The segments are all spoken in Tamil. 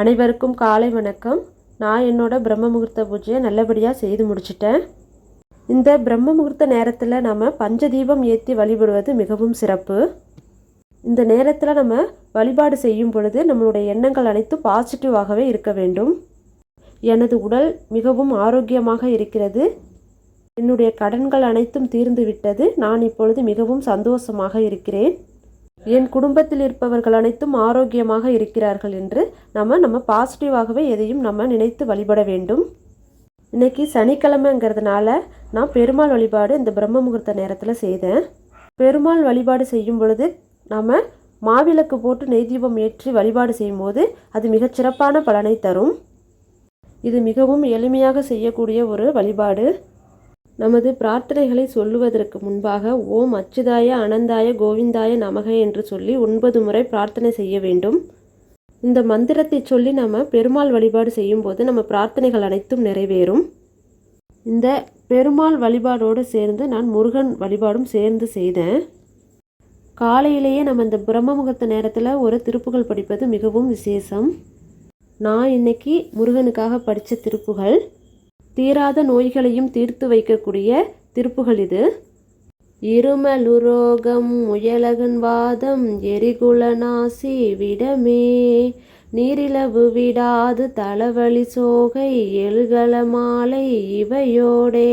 அனைவருக்கும் காலை வணக்கம். நான் என்னோட பிரம்ம முகூர்த்த பூஜையை நல்லபடியாக செய்து முடிச்சிட்டேன். இந்த பிரம்ம முகூர்த்த நேரத்தில் நம்ம பஞ்சதீபம் ஏற்றி வழிபடுவது மிகவும் சிறப்பு. இந்த நேரத்தில் நம்ம வழிபாடு செய்யும் பொழுது நம்மளுடைய எண்ணங்கள் அனைத்தும் பாசிட்டிவாகவே இருக்க வேண்டும். எனது உடல் மிகவும் ஆரோக்கியமாக இருக்கிறது. என்னுடைய கடன்கள் அனைத்தும் தீர்ந்து விட்டது. நான் இப்பொழுது மிகவும் சந்தோஷமாக இருக்கிறேன். என் குடும்பத்தில் இருப்பவர்கள் அனைத்தும் ஆரோக்கியமாக இருக்கிறார்கள் என்று நம்ம நம்ம பாசிட்டிவாகவே எதையும் நம்ம நினைத்து வழிபட வேண்டும். இன்னைக்கு சனிக்கிழமைங்கிறதுனால நான் பெருமாள் வழிபாடு இந்த பிரம்ம முகூர்த்த நேரத்தில் செய்தேன். பெருமாள் வழிபாடு செய்யும் பொழுது நாம் மாவிளக்கு போட்டு நெய் தீபம் ஏற்றி வழிபாடு செய்யும்போது அது மிகச்சிறப்பான பலனை தரும். இது மிகவும் எளிமையாக செய்யக்கூடிய ஒரு வழிபாடு. நமது பிரார்த்தனைகளை சொல்லுவதற்கு முன்பாக ஓம் அச்சுதாய அனந்தாய கோவிந்தாய நமக என்று சொல்லி ஒன்பது முறை பிரார்த்தனை செய்ய வேண்டும். இந்த மந்திரத்தை சொல்லி நம்ம பெருமாள் வழிபாடு செய்யும்போது நம்ம பிரார்த்தனைகள் அனைத்தும் நிறைவேறும். இந்த பெருமாள் வழிபாடோடு சேர்ந்து நான் முருகன் வழிபாடும் சேர்ந்து செய்தேன். காலையிலேயே நம்ம இந்த பிரம்ம முகூர்த்த நேரத்தில் ஒரு திருப்புகள் படிப்பது மிகவும் விசேஷம். நான் இன்னைக்கு முருகனுக்காக படித்த திருப்புகள். தீராத நோய்களையும் தீர்த்து வைக்கக்கூடிய திருப்புகள் இது. இருமலுரோகம் முயலகன் வாதம் எரிகுலநாசி விடமே. நீரிலவு விடாது தளவழி சோகை எழுகல மாலை இவையோடே.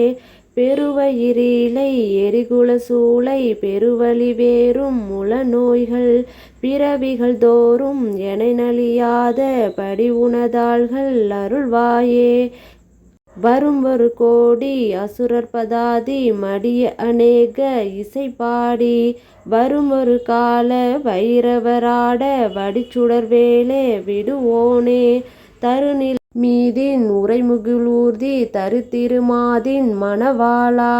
பெருவயிரிலை எரிகுல சூளை பெருவழி வேறும் முல நோய்கள் பிறவிகள் தோறும் என நலியாத படி உணதாள்கள் அருள்வாயே. வரும் ஒரு கோடி அசுரர் பதாதி மடிய அநேக இசை பாடி வரும் ஒரு கால வைரவராட வடிச்சுடர் வேலே விடுவோனே. தருநில் மீதின் உரைமுகிலூர்தி தருத்திருமாதின் மணவாளா.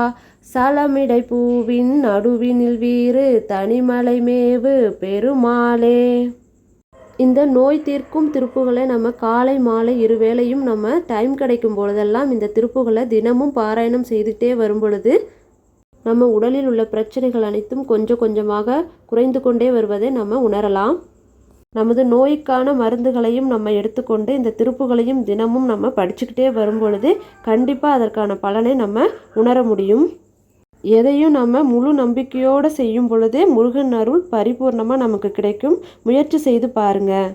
சலமிடை பூவின் நடுவினில் வீறு தனிமலை மேவு பெருமாளே. இந்த நோய் தீர்க்கும் திருப்புகளை நம்ம காலை மாலை இருவேளையும் நம்ம டைம் கிடைக்கும் பொழுதெல்லாம் இந்த திருப்புகளை தினமும் பாராயணம் செய்துகிட்டே வரும் பொழுது நம்ம உடலில் உள்ள பிரச்சனைகள் அனைத்தும் கொஞ்சம் கொஞ்சமாக குறைந்து கொண்டே வருவதை நம்ம உணரலாம். நமது நோய்க்கான மருந்துகளையும் நம்ம எடுத்துக்கொண்டு இந்த திருப்புகளையும் தினமும் நம்ம படிச்சுக்கிட்டே வரும் பொழுது கண்டிப்பாக அதற்கான பலனை நம்ம உணர முடியும். எதையும் நம்ம முழு நம்பிக்கையோடு செய்யும் பொழுதே முருகன் அருள் பரிபூர்ணமாக நமக்கு கிடைக்கும். முயற்சி செய்து பாருங்கள்